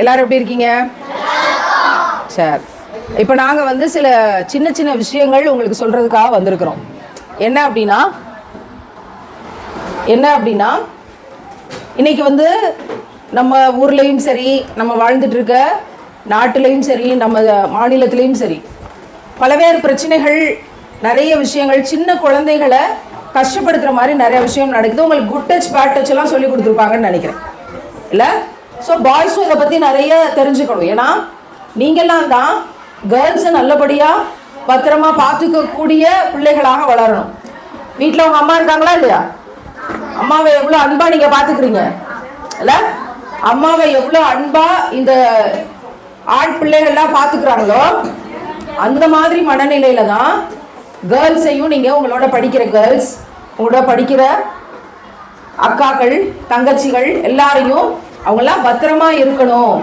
எல்லாரும் எப்படி இருக்கீங்க? சரி. இப்போ நாங்கள் வந்து சில சின்ன சின்ன விஷயங்கள் உங்களுக்கு சொல்கிறதுக்காக வந்திருக்கிறோம். என்ன அப்படின்னா என்ன அப்படின்னா இன்னைக்கு வந்து நம்ம ஊர்லேயும் சரி நம்ம வாழ்ந்துட்டு இருக்க நாட்டிலையும் சரி நம்ம மாநிலத்திலையும் சரி பலவேறு பிரச்சனைகள் நிறைய விஷயங்கள் சின்ன குழந்தைகளை கஷ்டப்படுத்துகிற மாதிரி நிறைய விஷயம் நடக்குது. உங்களுக்கு குட் டச் பேட் டச் எல்லாம் சொல்லி கொடுத்துருப்பாங்கன்னு நினைக்கிறேன். இல்லை? ஸோ பாய்ஸும் இதை பற்றி நிறைய தெரிஞ்சுக்கணும். ஏன்னா நீங்கள்லாம் தான் கேர்ள்ஸை நல்லபடியாக பத்திரமா பார்த்துக்கக்கூடிய பிள்ளைகளாக வளரணும். வீட்டில் உங்கள் அம்மா இருக்காங்களா இல்லையா? அம்மாவை எவ்வளோ அன்பாக நீங்கள் பார்த்துக்கிறீங்க? இல்லை? அம்மாவை எவ்வளோ அன்பாக இந்த ஆண் பிள்ளைகள்லாம் பார்த்துக்கிறாங்களோ அந்த மாதிரி மனநிலையில தான் கேர்ள்ஸையும் நீங்கள் உங்களோட படிக்கிற கேர்ள்ஸ் உங்களோட படிக்கிற அக்காக்கள் தங்கச்சிகள் எல்லாரையும் அவங்கெல்லாம் பத்திரமா இருக்கணும்.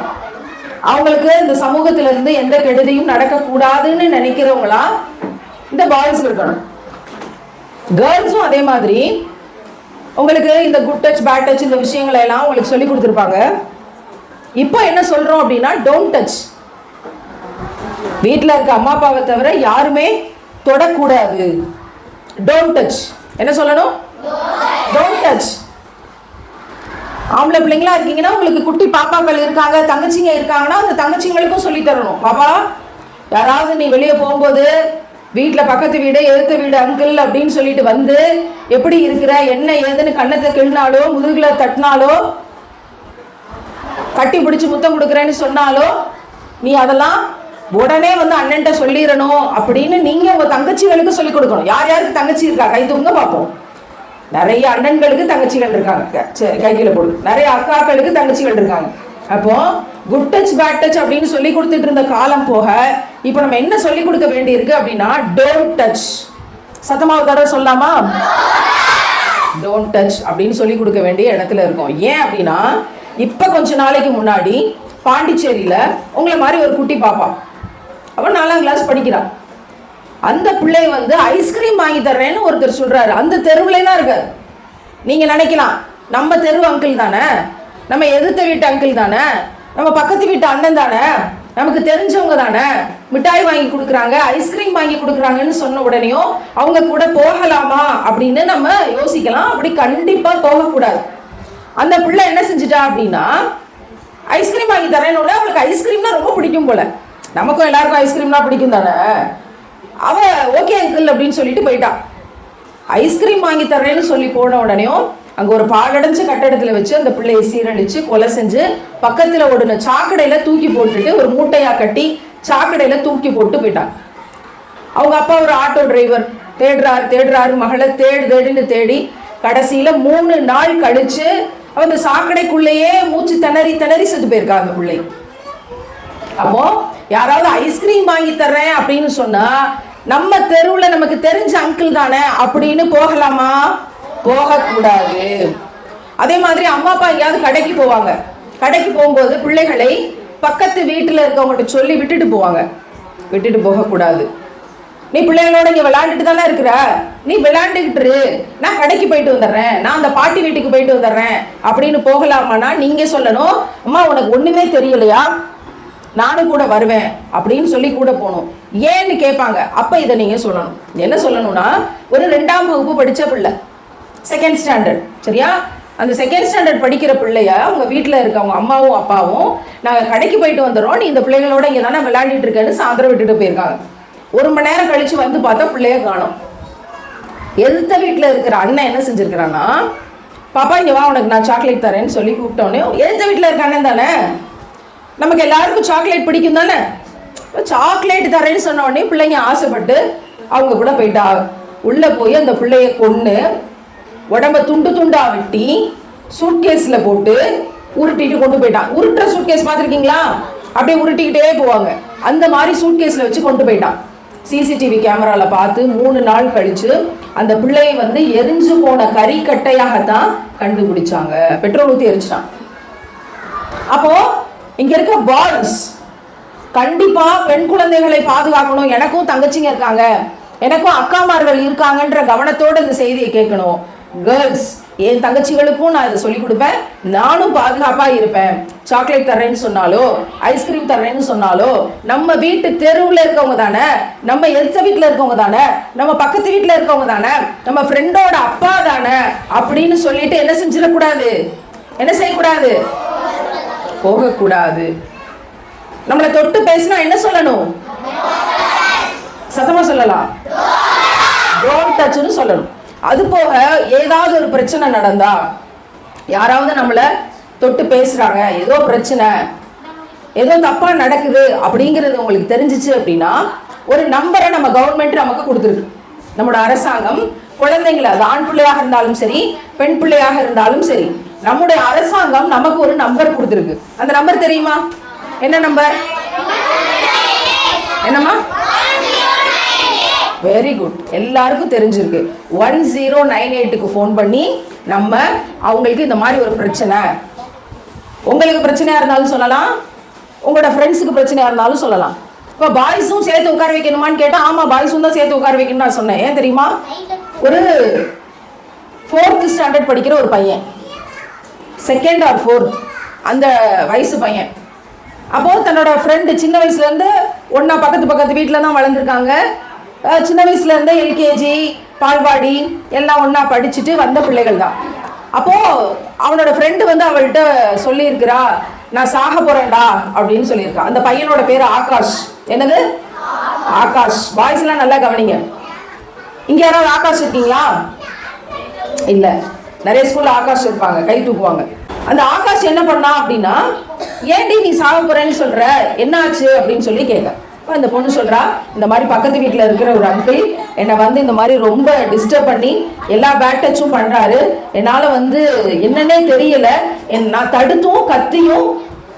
அவங்களுக்கு இந்த சமூகத்துல இருந்து எந்த கெடுதியும் நடக்கக்கூடாதுன்னு நினைக்கிறவங்களா இந்த பாய்ஸ் இருக்கணும். கேர்ள்ஸும் அதே மாதிரி. உங்களுக்கு இந்த குட் டச் பேட் டச் இந்த விஷயங்களை எல்லாம் உங்களுக்கு சொல்லி கொடுத்துருப்பாங்க. இப்போ என்ன சொல்றோம் அப்படின்னா டோன்ட் டச் வீட்டில் இருக்க அம்மா அப்பாவை தவிர யாருமே தொடக்கூடாது. டோன்ட் டச் என்ன சொல்லணும்? டோன்ட் டச் ஆம்பளை பிள்ளைங்களா இருக்கீங்கன்னா உங்களுக்கு குட்டி பாப்பாக்கள் இருக்காங்க தங்கச்சிங்க இருக்காங்கன்னா அந்த தங்கச்சிங்களுக்கும் சொல்லி தரணும். பாப்பா யாராவது நீ வெளியே போகும்போது வீட்டில் பக்கத்து வீடு எழுத்த வீடு அங்கிள் அப்படின்னு சொல்லிட்டு வந்து எப்படி இருக்கிற என்ன ஏதுன்னு கண்ணத்தை கிள்னாலோ முதுகில் தட்டினாலோ கட்டி பிடிச்சி முத்தம் கொடுக்குறேன்னு சொன்னாலோ நீ அதெல்லாம் உடனே வந்து அண்ணன்ட்ட சொல்லிடணும் அப்படின்னு நீங்கள் உங்கள் தங்கச்சிகளுக்கு சொல்லி கொடுக்கணும். யார் யாருக்கு தங்கச்சி இருக்கா? கை தூங்க பார்ப்போம் நிறைய அண்ணன்களுக்கு தங்கச்சிகள் இருக்காங்க. சரி கைக்கில போடு. நிறைய அக்காக்களுக்கு தங்கச்சிகள் இருக்காங்க. அப்போ குட் டச் பேட் டச் அப்படின்னு சொல்லி கொடுத்துட்டு இருந்த காலம் போக இப்போ நம்ம என்ன சொல்லி கொடுக்க வேண்டியிருக்கு அப்படின்னா டோன்ட் டச் சத்தமாக தடவை சொல்லாமா? டோன்ட் டச் அப்படின்னு சொல்லி கொடுக்க வேண்டிய இடத்துல இருக்கோம். ஏன் அப்படின்னா இப்போ கொஞ்ச நாளைக்கு முன்னாடி பாண்டிச்சேரியில் உங்களை மாதிரி ஒரு குட்டி பாப்பா. அவன் நாலாம் கிளாஸ் படிக்கிறான் அந்த பிள்ளை வந்து ஐஸ்கிரீம் வாங்கி தர்றேன்னு ஒருத்தர் சொல்றாரு. அந்த தெருவில் தான் இருக்காரு. நீங்க நினைக்கலாம் நம்ம தெரு அங்கிள் தானே? நம்ம எதிர்த்த வீட்டு அங்கிள் தானே? நம்ம பக்கத்து வீட்டு அண்ணன் தானே? நமக்கு தெரிஞ்சவங்க தானே? மிட்டாய் வாங்கி கொடுக்குறாங்க ஐஸ்கிரீம் வாங்கி கொடுக்குறாங்கன்னு சொன்ன உடனேயும் அவங்க கூட போகலாமா அப்படின்னு நம்ம யோசிக்கலாம். அப்படி கண்டிப்பா போகக்கூடாது. அந்த பிள்ளை என்ன செஞ்சுட்டா அப்படின்னா ஐஸ்கிரீம் வாங்கி தரேன்னு அவளுக்கு ஐஸ்கிரீம்னா ரொம்ப பிடிக்கும் போல. நமக்கும் எல்லாருக்கும் ஐஸ்கிரீம்னா பிடிக்கும் தானே? அவள் ஓகே அங்கிள் அப்படின்னு சொல்லிட்டு போயிட்டான் ஐஸ்கிரீம் வாங்கி தர்றேன்னு சொல்லி போன உடனேயும் அங்கே ஒரு பாலடைஞ்ச கட்டடத்தில் வச்சு அந்த பிள்ளையை சீரழிச்சு கொலை செஞ்சு பக்கத்தில் ஓடின சாக்கடையில் தூக்கி போட்டுட்டு ஒரு மூட்டையாக கட்டி சாக்கடையில் தூக்கி போட்டு போயிட்டான் அவங்க அப்பா ஒரு ஆட்டோ டிரைவர் தேடுறாரு தேடுறாரு மகளை தேடு தேடுன்னு தேடி கடைசியில் மூணு நாள் கழிச்சு அந்த சாக்கடைக்குள்ளேயே மூச்சு திணறி திணறி செத்து போயிருக்காங்க அந்த பிள்ளை. அப்போ யாராவது ஐஸ்கிரீம் வாங்கி தர்றேன் அப்படின்னு சொன்னா நம்ம தெருவுல நமக்கு தெரிஞ்ச அங்கிள் தானே? அப்படின்னு போகலாமா? போகக்கூடாது. அதே மாதிரி அம்மா அப்பா எங்கேயாவது கடைக்கு போவாங்க. கடைக்கு போகும்போது பிள்ளைகளை பக்கத்து வீட்டில் இருக்கவங்கள்ட்ட சொல்லி விட்டுட்டு போவாங்க. விட்டுட்டு போகக்கூடாது. நீ பிள்ளைங்களோட இங்கே விளாண்டுட்டு தானே இருக்கிற? நீ விளாண்டுக்கிட்டு நான் கடைக்கு போயிட்டு வந்துடுறேன். நான் அந்த பாட்டி வீட்டுக்கு போயிட்டு வந்துடுறேன். அப்படின்னு போகலாமான்னா நீங்க சொல்லணும். அம்மா உனக்கு ஒண்ணுமே தெரியலையா? நானும் கூட வருவேன். அப்படின்னு சொல்லி கூட போகணும். ஏன்னு கேட்பாங்க. அப்ப இதை நீங்க சொல்லணும். என்ன சொல்லணும்னா ஒரு ரெண்டாம் வகுப்பு படிச்ச பிள்ளை செகண்ட் ஸ்டாண்டர்ட் சரியா? அந்த செகண்ட் ஸ்டாண்டர்ட் படிக்கிற பிள்ளைய அவங்க வீட்டில் இருக்கவங்க அம்மாவும் அப்பாவும் நாங்கள் கடைக்கு போயிட்டு வந்துடுறோம் நீ இந்த பிள்ளைகளோட இங்கே தானே விளையாடிட்டு இருக்கேன்னு சாயந்தரம் விட்டுட்டு போயிருக்காங்க. ஒரு மணி நேரம் கழிச்சு வந்து பார்த்தா பிள்ளைய காணோம். எதிர்த்த வீட்டில் இருக்கிற அண்ணன் என்ன செஞ்சுருக்கிறான்னா பாப்பா இங்கே வா உனக்கு நான் சாக்லேட் தரேன்னு சொல்லி கூப்பிட்டோன்னே எதிர்த்த வீட்டில் இருக்க அண்ணன் தானே? நமக்கு எல்லாருக்கும் சாக்லேட் பிடிக்கும் தானே? சாக்லேட் தரேன்னு சொன்ன உடனே பிள்ளைங்க ஆசைப்பட்டு அவங்க கூட போயிட்டா. உள்ள போய் அந்த பிள்ளைய கொன்று உடம்ப துண்டு துண்டா வெட்டி சூட்கேஸ்ல போட்டு உருட்டிட்டு கொண்டு போயிட்டான் உருட்டுற சூட்கேஸ் பார்த்துருக்கீங்களா? அப்படியே உருட்டிக்கிட்டே போவாங்க. அந்த மாதிரி சூட்கேஸ்ல வச்சு கொண்டு போயிட்டான் சிசிடிவி கேமரால பார்த்து மூணு நாள் கழிச்சு அந்த பிள்ளையை வந்து எரிஞ்சு போன கறிக்கட்டையாகத்தான் கண்டுபிடிச்சாங்க. பெட்ரோல் ஊற்றி எரிச்சிட்டான். அப்போ இங்க இருக்க பாய்ஸ் கண்டிப்பா பெண் குழந்தைகளை பாதுகாக்கணும். எனக்கும் தங்கச்சிங்க இருக்காங்க. எனக்கும் அக்காமார்கள் இருக்காங்கன்ற கவனத்தோடு இந்த செய்தியை கேட்கணும். கேர்ள்ஸ் என் தங்கச்சிகளுக்கும் நான் இதை சொல்லிக் கொடுப்பேன். நானும் பாதுகாப்பாக இருப்பேன். சாக்லேட் தர்றேன்னு சொன்னாலோ ஐஸ்கிரீம் தர்றேன்னு சொன்னாலோ நம்ம வீட்டு தெருவில் இருக்கவங்க தானே நம்ம எதிர்த்த வீட்டில் இருக்கவங்க தானே நம்ம பக்கத்து வீட்டில் இருக்கவங்க தானே நம்ம ஃப்ரெண்டோட அப்பா தானே அப்படின்னு சொல்லிட்டு என்ன செஞ்சிடக்கூடாது? என்ன செய்யக்கூடாது? போகக்கூடாது. நம்மளை தொட்டு பேசினா என்ன சொல்லணும்? சத்தமா சொல்லலாம். டோன்ட் டச்னு சொல்லணும். அது போக ஏதாவது ஒரு பிரச்சனை நடந்தா யாராவது நம்மளை தொட்டு பேசுறாங்க ஏதோ பிரச்சனை ஏதோ தப்பா நடக்குது அப்படிங்கிறது உங்களுக்கு தெரிஞ்சிச்சு அப்படின்னா ஒரு நம்பரை நம்ம கவர்மெண்ட் நமக்கு கொடுத்துருக்கு. நம்மளோட அரசாங்கம் குழந்தைங்களை அது ஆண் பிள்ளையாக இருந்தாலும் சரி பெண் பிள்ளையாக இருந்தாலும் சரி நம்முடைய அரசாங்கம் நமக்கு ஒரு நம்பர் கொடுத்துருக்கு. அந்த நம்பர் தெரியுமா? என்ன நம்பர் என்னம்மா? வெரி குட் எல்லாருக்கும் தெரிஞ்சிருக்கு. ஒன் ஜீரோ நைன் எயிட்டுக்கு ஃபோன் பண்ணி நம்ம அவங்களுக்கு இந்த மாதிரி ஒரு பிரச்சனை. உங்களுக்கு பிரச்சனையாக இருந்தாலும் சொல்லலாம். உங்களோட ஃப்ரெண்ட்ஸுக்கு பிரச்சனையாக இருந்தாலும் சொல்லலாம். இப்போ பாய்ஸும் சேர்த்து உட்கார வைக்கணுமான்னு கேட்டால் ஆமாம் பாய்ஸும் தான் சேர்த்து உட்கார வைக்கணும்னு நான் சொன்னேன். ஏன் தெரியுமா? ஒரு ஃபோர்த்து ஸ்டாண்டர்ட் படிக்கிற ஒரு பையன். செகண்ட் ஆர் ஃபோர்த் அந்த வயசு பையன். அப்போ தன்னோட ஃப்ரெண்டு சின்ன வயசுலேருந்து ஒன்றா பக்கத்து பக்கத்து வீட்டில் தான் வளர்ந்துருக்காங்க. சின்ன வயசுலேருந்தே எல்கேஜி பால்வாடி எல்லாம் ஒன்றா படிச்சுட்டு வந்த பிள்ளைகள் தான். அப்போது அவனோட ஃப்ரெண்டு வந்து அவள்கிட்ட சொல்லியிருக்கிறா நான் சாக போகிறேன்டா அப்படின்னு சொல்லியிருக்கா. அந்த பையனோட பேர் ஆகாஷ். என்னது? ஆகாஷ். பாய்ஸ்லாம் நல்லா கவனிங்க. இங்கே யாராவது ஆகாஷ் இருக்கீங்களா? இல்ல. நிறைய ஸ்கூல்ல ஆகாஷ் இருப்பாங்க கை தூக்குவாங்க. அந்த ஆகாஷ் என்ன பண்ணா அப்படின்னா ஏன்டி நீ சாக போறேன்னு சொல்ற? என்னாச்சு அப்படின்னு சொல்லி கேட்க அப்போ அந்த பொண்ணு சொல்றா இந்த மாதிரி பக்கத்து வீட்டில் இருக்கிற ஒரு அங்கிள் என்னை வந்து இந்த மாதிரி ரொம்ப டிஸ்டர்ப் பண்ணி எல்லா பேட் டச்சும் பண்றாரு. என்னால் வந்து என்னன்னே தெரியல. என் நான் தடுத்தும் கத்தியும்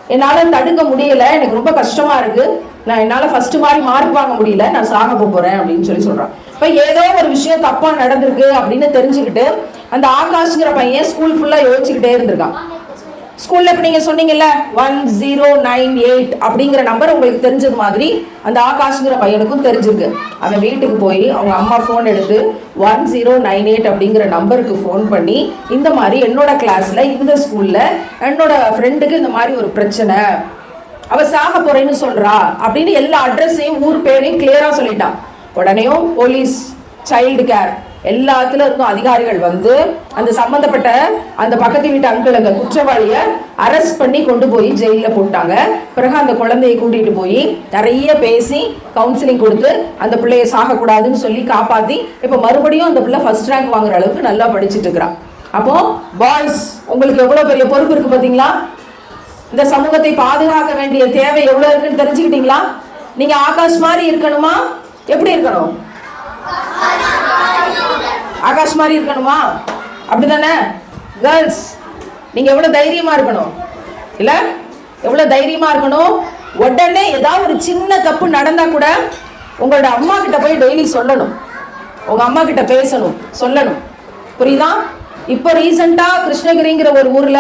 என்னால் தடுக்க முடியல. எனக்கு ரொம்ப கஷ்டமாக இருக்கு. நான் என்னால் ஃபர்ஸ்ட் மாதிரி மார்க் வாங்க முடியல. நான் சாக போகிறேன் அப்படின்னு சொல்லி சொல்கிறான் இப்போ ஏதோ ஒரு விஷயம் தப்பாக நடந்திருக்கு அப்படின்னு தெரிஞ்சுக்கிட்டு அந்த ஆகாஷ்ங்கிற பையன் ஸ்கூல் ஃபுல்லாக யோசிச்சுக்கிட்டே இருந்திருக்கான். ஸ்கூல்ல இப்ப நீங்க சொன்னீங்கல்ல ஒன் ஜீரோ நைன் எயிட் அப்படிங்கிற நம்பர் உங்களுக்கு தெரிஞ்சது மாதிரி அந்த ஆகாஷ்ங்கிற பையனுக்கும் தெரிஞ்சிருக்கு. அவன் வீட்டுக்கு போய் அவங்க அம்மா ஃபோன் எடுத்து ஒன் ஜீரோ நைன் எயிட் அப்படிங்கிற நம்பருக்கு ஃபோன் பண்ணி இந்த மாதிரி என்னோட கிளாஸ்ல இந்த ஸ்கூல்ல என்னோட ஃப்ரெண்டுக்கு இந்த மாதிரி ஒரு பிரச்சனை. அவ சாக போறேன்னு சொல்றா அப்படின்னு எல்லா அட்ரஸையும் ஊர் பேரையும் கிளியரா சொல்லிட்டான். உடனேயும் போலீஸ் சைல்டு கேர் எல்லாத்துல இருந்தும் அதிகாரிகள் வந்து அந்த சம்பந்தப்பட்ட அந்த பக்கத்து வீட்டு அங்கிள் அந்த குற்றவாளிய அரெஸ்ட் பண்ணி கொண்டு போய் ஜெயில போட்டாங்க. பிறகு அந்த குழந்தையை கூட்டிட்டு போய் நிறைய பேசி கவுன்சிலிங் கொடுத்து அந்த பிள்ளைய சாகக்கூடாதுன்னு சொல்லி காப்பாத்தி இப்ப மறுபடியும் அந்த பிள்ளை ஃபர்ஸ்ட் ரேங்க் வாங்குற அளவுக்கு நல்லா படிச்சிட்டு இருக்கிறான். அப்போ பாய்ஸ் உங்களுக்கு எவ்வளவு பெரிய பொறுப்பு இருக்கு பாத்தீங்களா? இந்த சமூகத்தை பாதுகாக்க வேண்டிய தேவை எவ்வளவு இருக்குன்னு தெரிஞ்சுக்கிட்டீங்களா? நீங்க ஆகாஷ் மாதிரி இருக்கணுமா? எப்படி இருக்கணும்? ஆகாஷ் மாதிரி இருக்கணுமா? அப்படிதானே கேர்ள்ஸ் நீங்க எவ்வளவு தைரியமா இருக்கணும்? இல்ல? எவ்வளவு தைரியமா இருக்கணும்? உடனே ஏதாவது ஒரு சின்ன தப்பு நடந்தா கூட உங்களோட அம்மா கிட்ட போய் டெய்லி சொல்லணும். உங்க அம்மா கிட்ட பேசணும் சொல்லணும். புரியுதா? இப்போ ரீசெண்டா கிருஷ்ணகிரிங்கிற ஒரு ஊர்ல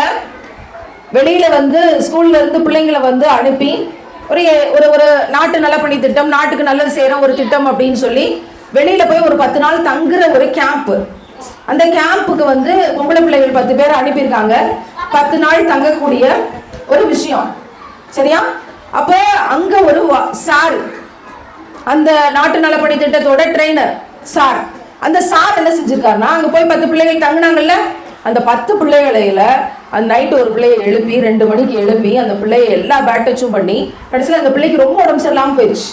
வெளியில வந்து ஸ்கூல்ல இருந்து பிள்ளைங்களை வந்து அனுப்பி ஒரு ஒரு ஒரு நாட்டு நலப்பணி திட்டம் நாட்டுக்கு நல்லது செய்யற ஒரு திட்டம் அப்படின்னு சொல்லி வெளியில போய் ஒரு பத்து நாள் தங்குற ஒரு கேம்ப் அந்த கேம்புக்கு வந்து பொம்பளை பிள்ளைகள் பத்து பேர் அனுப்பியிருக்காங்க. பத்து நாள் தங்கக்கூடிய ஒரு விஷயம். சரியா? அப்போ அங்க ஒரு சார் அந்த நாட்டு நலப்பணி திட்டத்தோட ட்ரெயினர் சார். அந்த சார் என்ன செஞ்சுருக்காருன்னா அங்க போய் பத்து பிள்ளைகள் தங்கினாங்கல்ல அந்த பத்து பிள்ளைகளையில அந்த நைட்டு ஒரு பிள்ளையை எழுப்பி ரெண்டு மணிக்கு எழுப்பி அந்த பிள்ளைய எல்லா பேட்டச்சும் பண்ணி கடைசியில் அந்த பிள்ளைக்கு ரொம்ப உடம்பு சரியில்லாமல் போயிடுச்சு.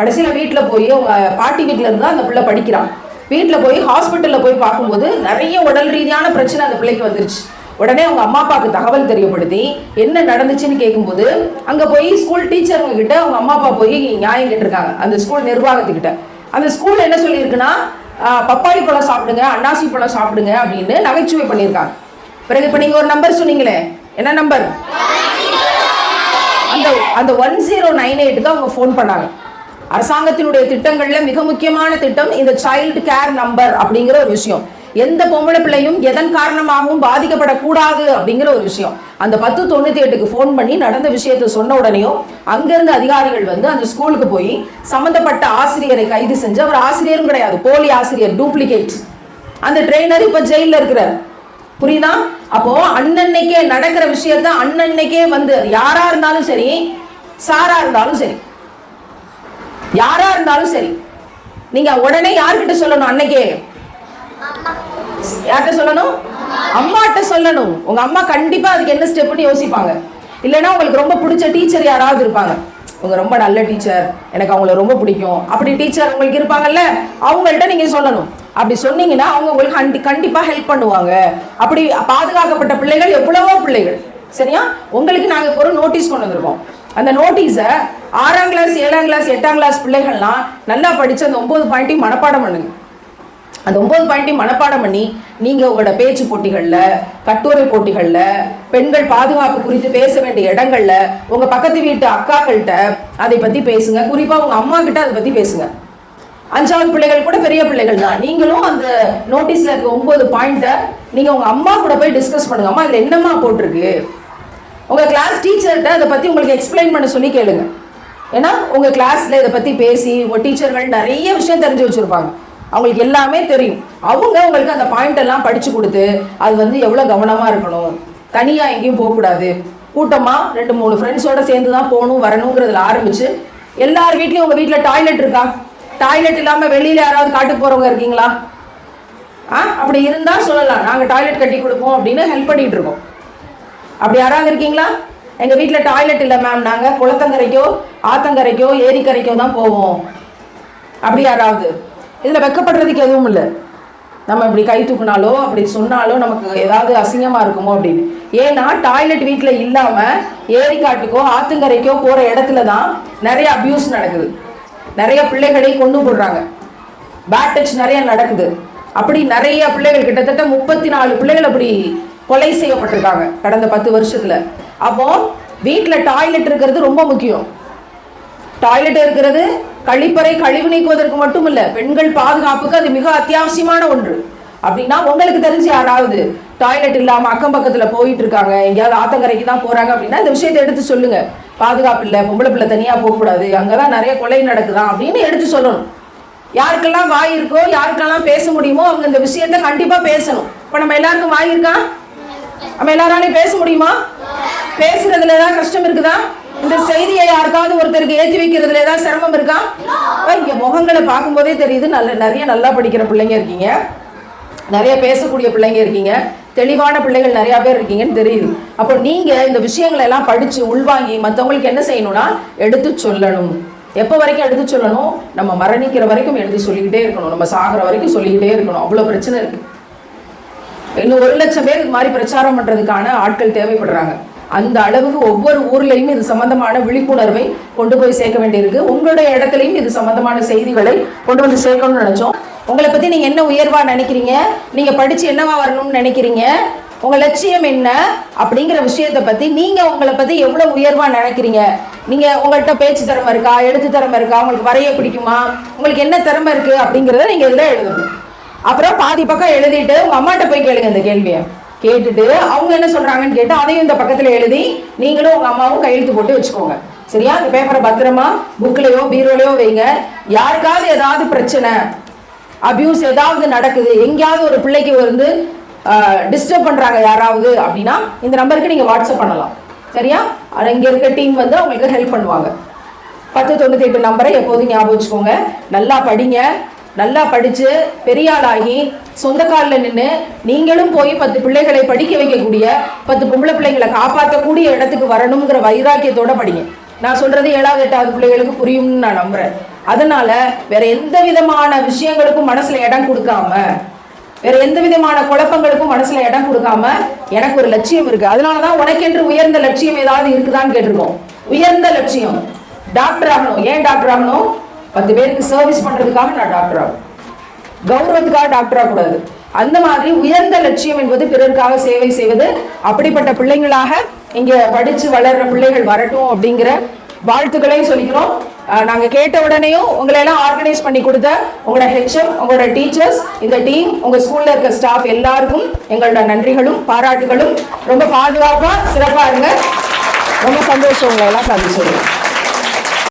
கடைசியில் வீட்டில் போய் அவங்க பாட்டி வீட்டில் இருந்து அந்த பிள்ளை படிக்கிறான். வீட்டில் போய் ஹாஸ்பிட்டலில் போய் பார்க்கும்போது நிறைய உடல் ரீதியான பிரச்சனை அந்த பிள்ளைக்கு வந்துருச்சு. உடனே அவங்க அம்மா அப்பாவுக்கு தகவல் தெரியப்படுத்தி என்ன நடந்துச்சுன்னு கேட்கும்போது அங்கே போய் ஸ்கூல் டீச்சருங்க கிட்ட அவங்க அம்மா அப்பா போய் நியாயம் கேட்டிருக்காங்க அந்த ஸ்கூல் நிர்வாகத்துக்கிட்ட அந்த ஸ்கூல் என்ன சொல்லியிருக்குன்னா பப்பாளி பழம் சாப்பிடுங்க அன்னாசி பழம் சாப்பிடுங்க அப்படின்னு நகைச்சுவை பண்ணியிருக்காங்க. பிறகு இப்போ நீங்கள் ஒரு நம்பர் சொன்னீங்களே என்ன நம்பர் அந்த அந்த ஒன் ஜீரோ நைன் எயிட்டுக்கு அவங்க ஃபோன் பண்ணாங்க. அரசாங்கத்தினுடைய திட்டங்களில் மிக முக்கியமான திட்டம் இந்த சைல்டு கேர் நம்பர் அப்படிங்கிற ஒரு விஷயம். எந்த பொம்பளை பிள்ளையும் எதன் காரணமாகவும் பாதிக்கப்படக்கூடாது அப்படிங்கிற ஒரு விஷயம். அந்த பத்து தொண்ணூத்தி எட்டுக்கு ஃபோன் பண்ணி நடந்த விஷயத்த சொன்ன உடனேயும் அங்கேருந்து அதிகாரிகள் வந்து அந்த ஸ்கூலுக்கு போய் சம்பந்தப்பட்ட ஆசிரியரை கைது செஞ்சு அவர் ஆசிரியரும் கிடையாது போலி ஆசிரியர் டூப்ளிகேட் அந்த ட்ரெயினர் இப்ப ஜெயில இருக்கிறார். புரியுதா? அப்போ அன்னன்னைக்கே நடக்கிற விஷயத்த அன்னன்னைக்கே வந்து யாரா இருந்தாலும் சரி சாரா இருந்தாலும் சரி யாரா இருந்தாலும் சரி. நீங்க உடனே யார்கிட்ட சொல்லணும் அன்னைக்கே? யார்கிட்ட சொல்லணும்? அம்மாட்ட சொல்லணும். உங்க அம்மா கண்டிப்பா அதுக்கு என்ன ஸ்டெப்னு யோசிப்பாங்க. இல்லைன்னா உங்களுக்கு ரொம்ப பிடிச்ச டீச்சர் யாராவது இருப்பாங்க. உங்க ரொம்ப நல்ல டீச்சர் எனக்கு அவங்கள ரொம்ப பிடிக்கும். அப்படி டீச்சர் உங்களுக்கு இருப்பாங்கல்ல அவங்கள்ட்ட நீங்க சொல்லணும். அப்படி சொன்னீங்கன்னா அவங்க உங்களுக்கு கண்டி கண்டிப்பா ஹெல்ப் பண்ணுவாங்க. அப்படி பாதுகாக்கப்பட்ட பிள்ளைகள் எவ்வளவோ பிள்ளைகள். சரியா? உங்களுக்கு நாங்க ஒரு நோட்டீஸ் கொண்டு வந்திருக்கோம். அந்த நோட்டீஸை ஆறாம் கிளாஸ் ஏழாம் கிளாஸ் எட்டாம் கிளாஸ் பிள்ளைகள்லாம் நல்லா படித்து அந்த ஒம்பது பாயிண்ட்டையும் மனப்பாடம் பண்ணுங்க. அந்த ஒம்பது பாயிண்ட்டையும் மனப்பாடம் பண்ணி நீங்கள் உங்களோட பேச்சு போட்டிகளில் கட்டுரை போட்டிகளில் பெண்கள் பாதுகாப்பு குறித்து பேச வேண்டிய இடங்களில் உங்கள் பக்கத்து வீட்டு அக்காக்கள்கிட்ட அதை பற்றி பேசுங்க. குறிப்பாக உங்கள் அம்மா கிட்ட அதை பற்றி பேசுங்க. அஞ்சாவது பிள்ளைகள் கூட பெரிய பிள்ளைகள் தான். நீங்களும் அந்த நோட்டீஸில் இருக்க ஒம்பது பாயிண்ட்டை நீங்கள் உங்கள் அம்மா கூட போய் டிஸ்கஸ் பண்ணுங்க. அம்மா இதுல என்னம்மா போட்டிருக்கு? உங்கள் கிளாஸ் டீச்சர்கிட்ட அதை பற்றி உங்களுக்கு எக்ஸ்பிளைன் பண்ண சொல்லி கேளுங்க. ஏன்னா உங்கள் கிளாஸில் இதை பற்றி பேசி உங்கள் டீச்சர்கள் நிறைய விஷயம் தெரிஞ்சு வச்சுருப்பாங்க. அவங்களுக்கு எல்லாமே தெரியும். அவங்க உங்களுக்கு அந்த பாயிண்ட் எல்லாம் படித்து கொடுத்து அது வந்து எவ்வளோ கவனமாக இருக்கணும். தனியாக எங்கேயும் போகக்கூடாது கூட்டமாக ரெண்டு மூணு ஃப்ரெண்ட்ஸோடு சேர்ந்து தான் போகணும் வரணுங்கிறதுல ஆரம்பித்து எல்லார் வீட்லேயும் உங்கள் வீட்டில் டாய்லெட் இருக்கா? டாய்லெட் இல்லாமல் வெளியில் யாராவது காட்டுக்கு போகிறவங்க இருக்கீங்களா? ஆ அப்படி இருந்தால் சொல்லலாம். நாங்கள் டாய்லெட் கட்டி கொடுப்போம் அப்படின்னு ஹெல்ப் பண்ணிகிட்டு இருக்கோம். அப்படி யாராவது இருக்கீங்களா? எங்கள் வீட்டில் டாய்லெட் இல்லை மேம் நாங்கள் குளத்தங்கரைக்கோ ஆத்தங்கரைக்கோ ஏரிக்கரைக்கோ தான் போவோம். அப்படி யாராவது? இதில் வெக்கப்படுறதுக்கு எதுவும் இல்லை. நம்ம இப்படி கை தூக்குனாலோ அப்படி சொன்னாலோ நமக்கு ஏதாவது அசிங்கமாக இருக்குமோ அப்படின்னு. ஏன்னா டாய்லெட் வீட்டில் இல்லாமல் ஏரிக்காட்டுக்கோ ஆத்தங்கரைக்கோ போகிற இடத்துல தான் நிறைய அபியூஸ் நடக்குது. நிறைய பிள்ளைகளை கொண்டு போடுறாங்க. பேட் டச் நிறைய நடக்குது. அப்படி நிறைய பிள்ளைகள் கிட்டத்தட்ட முப்பத்தி நாலு பிள்ளைகள் அப்படி கொலை செய்யப்பட்டிருக்காங்க கடந்த பத்து வருஷத்துல. அப்போ வீட்டில் டாய்லெட் இருக்கிறது ரொம்ப முக்கியம். டாய்லெட் இருக்கிறது கழிப்பறை கழிவு நீக்குவதற்கு மட்டும் இல்ல பெண்கள் பாதுகாப்புக்கு அது மிக அத்தியாவசியமான ஒன்று. அப்படின்னா உங்களுக்கு தெரிஞ்சு யாராவது டாய்லெட் இல்லாம அக்கம் பக்கத்துல போயிட்டு இருக்காங்க எங்கேயாவது ஆத்தங்கரைக்கு தான் போறாங்க அப்படின்னா இந்த விஷயத்தை எடுத்து சொல்லுங்க. பாதுகாப்பு இல்லை பொம்பளை பிள்ளை தனியா போகக்கூடாது அங்கதான் நிறைய கொலை நடக்குதான் அப்படின்னு எடுத்து சொல்லணும். யாருக்கெல்லாம் வாய் இருக்கோ யாருக்கெல்லாம் பேச முடியுமோ அவங்க இந்த விஷயத்த கண்டிப்பா பேசணும். இப்ப நம்ம எல்லாருக்கும் வாய் இருக்கா? நம்ம எல்லாராலையும் பேச முடியுமா? பேசுறதுல ஏதாவது கஷ்டம் இருக்குதா? இந்த செய்தியை யாருக்காவது ஒருத்தருக்கு ஏற்றி வைக்கிறதுல ஏதாவது சிரமம் இருக்கா? இங்கே இங்க முகங்களை பார்க்கும்போதே தெரியுது நல்ல நிறைய நல்லா படிக்கிற பிள்ளைங்க இருக்கீங்க. நிறைய பேசக்கூடிய பிள்ளைங்க இருக்கீங்க. தெளிவான பிள்ளைகள் நிறைய பேர் இருக்கீங்கன்னு தெரியுது. அப்போ நீங்க இந்த விஷயங்களை எல்லாம் படிச்சு உள்வாங்கி மற்றவங்களுக்கு என்ன செய்யணும்னா எடுத்து சொல்லணும். எப்போ வரைக்கும் எடுத்து சொல்லணும்? நம்ம மரணிக்கிற வரைக்கும் எடுத்து சொல்லிக்கிட்டே இருக்கணும். நம்ம சாகிற வரைக்கும் சொல்லிக்கிட்டே இருக்கணும். அவ்வளோ பிரச்சனை இருக்கு. இன்னும் ஒரு லட்சம் பேர் இது மாதிரி பிரச்சாரம் பண்றதுக்கான ஆட்கள் தேவைப்படுறாங்க. அந்த அளவுக்கு ஒவ்வொரு ஊர்லேயும் இது சம்பந்தமான விழிப்புணர்வை கொண்டு போய் சேர்க்க வேண்டியிருக்கு. உங்களுடைய இடத்துலையும் இது சம்பந்தமான செய்திகளை கொண்டு வந்து சேர்க்கணும்னு நினைச்சோம். உங்களை பத்தி நீங்க என்ன உயர்வா நினைக்கிறீங்க? நீங்க படிச்சு என்னவா வரணும்னு நினைக்கிறீங்க? உங்க லட்சியம் என்ன? அப்படிங்கிற விஷயத்தை பத்தி நீங்க உங்களை பத்தி எவ்வளவு உயர்வா நினைக்கிறீங்க? நீங்க உங்கள்கிட்ட பேச்சு திறமை இருக்கா? எழுத்து திறமை இருக்கா? உங்களுக்கு வரைய பிடிக்குமா? உங்களுக்கு என்ன திறமை இருக்கு? அப்படிங்கிறத நீங்க இதுல எழுதணும். அப்புறம் பாதி பக்கம் எழுதிட்டு உங்க அம்மாட்ட போய் கேளுங்க இந்த கேள்வியை. கேட்டுட்டு அவங்க என்ன சொல்றாங்கன்னு கேட்டு அதையும் இந்த பக்கத்துல எழுதி நீங்களும் உங்க அம்மாவும் கையெழுத்து போட்டு வச்சுக்கோங்க. சரியா? அந்த பேப்பரை பத்திரமா புக்லயோ பீரோலையோ வைங்க. யாருக்காவது ஏதாவது பிரச்சனை அபியூஸ் ஏதாவது நடக்குது எங்கேயாவது ஒரு பிள்ளைக்கு வந்து டிஸ்டர்ப் பண்றாங்க யாராவது அப்படின்னா இந்த நம்பருக்கு நீங்க வாட்ஸ்அப் பண்ணலாம். சரியா? இங்கே இங்க இருக்க டீம் வந்து அவங்களுக்கு ஹெல்ப் பண்ணுவாங்க. பத்து தொண்ணூத்தி எட்டு நம்பரை எப்போதும் ஞாபகம் வச்சுக்கோங்க. நல்லா படிங்க. நல்லா படிச்சு பெரிய ஆளாகி சொந்த காலில் நின்று நீங்களும் போய் பத்து பிள்ளைகளை படிக்க வைக்கக்கூடிய பத்து பொம்பளை பிள்ளைங்களை காப்பாற்றக்கூடிய இடத்துக்கு வரணுங்கிற வைராக்கியத்தோட படிங்க. நான் சொல்றது ஏழாவது எட்டாவது பிள்ளைகளுக்கு புரியும்னு நான் நம்புறேன். அதனால வேற எந்த விதமான விஷயங்களுக்கும் மனசுல இடம் கொடுக்காம வேற எந்த விதமான குழப்பங்களுக்கும் மனசுல இடம் கொடுக்காம எனக்கு ஒரு லட்சியம் இருக்கு. அதனாலதான் உனக்கென்று உயர்ந்த லட்சியம் ஏதாவது இருக்குதான்னு கேட்டிருக்கோம். உயர்ந்த லட்சியம். டாக்டர் ஆகணும். ஏன் டாக்டர் ஆகணும்? பத்து பேருக்கு சர்வீஸ் பண்றதுக்காக நான் டாக்டர் ஆகும் கௌரவத்துக்காக டாக்டர் ஆகக்கூடாது அந்த மாதிரி உயர்ந்த லட்சியம் என்பது பிறருக்காக சேவை செய்வது அப்படிப்பட்ட பிள்ளைங்களாக இங்க படிச்சு வளர்ற பிள்ளைகள் வரட்டும் அப்படிங்கிற வாழ்த்துக்களையும் சொல்லிக்கிறோம். நாங்கள் நாங்க கேட்ட உடனேயும் உங்களை எல்லாம் ஆர்கனைஸ் பண்ணி கொடுத்த உங்களோட ஹெச்எம் உங்களோட டீச்சர்ஸ் இந்த டீம் உங்க ஸ்கூல்ல இருக்க ஸ்டாஃப் எல்லாருக்கும் எங்களோட நன்றிகளும் பாராட்டுகளும். ரொம்ப பாதுகாப்பா சிறப்பா இருங்க. ரொம்ப சந்தோஷம் உங்களை எல்லாம் சந்திச்சிருக்கோம்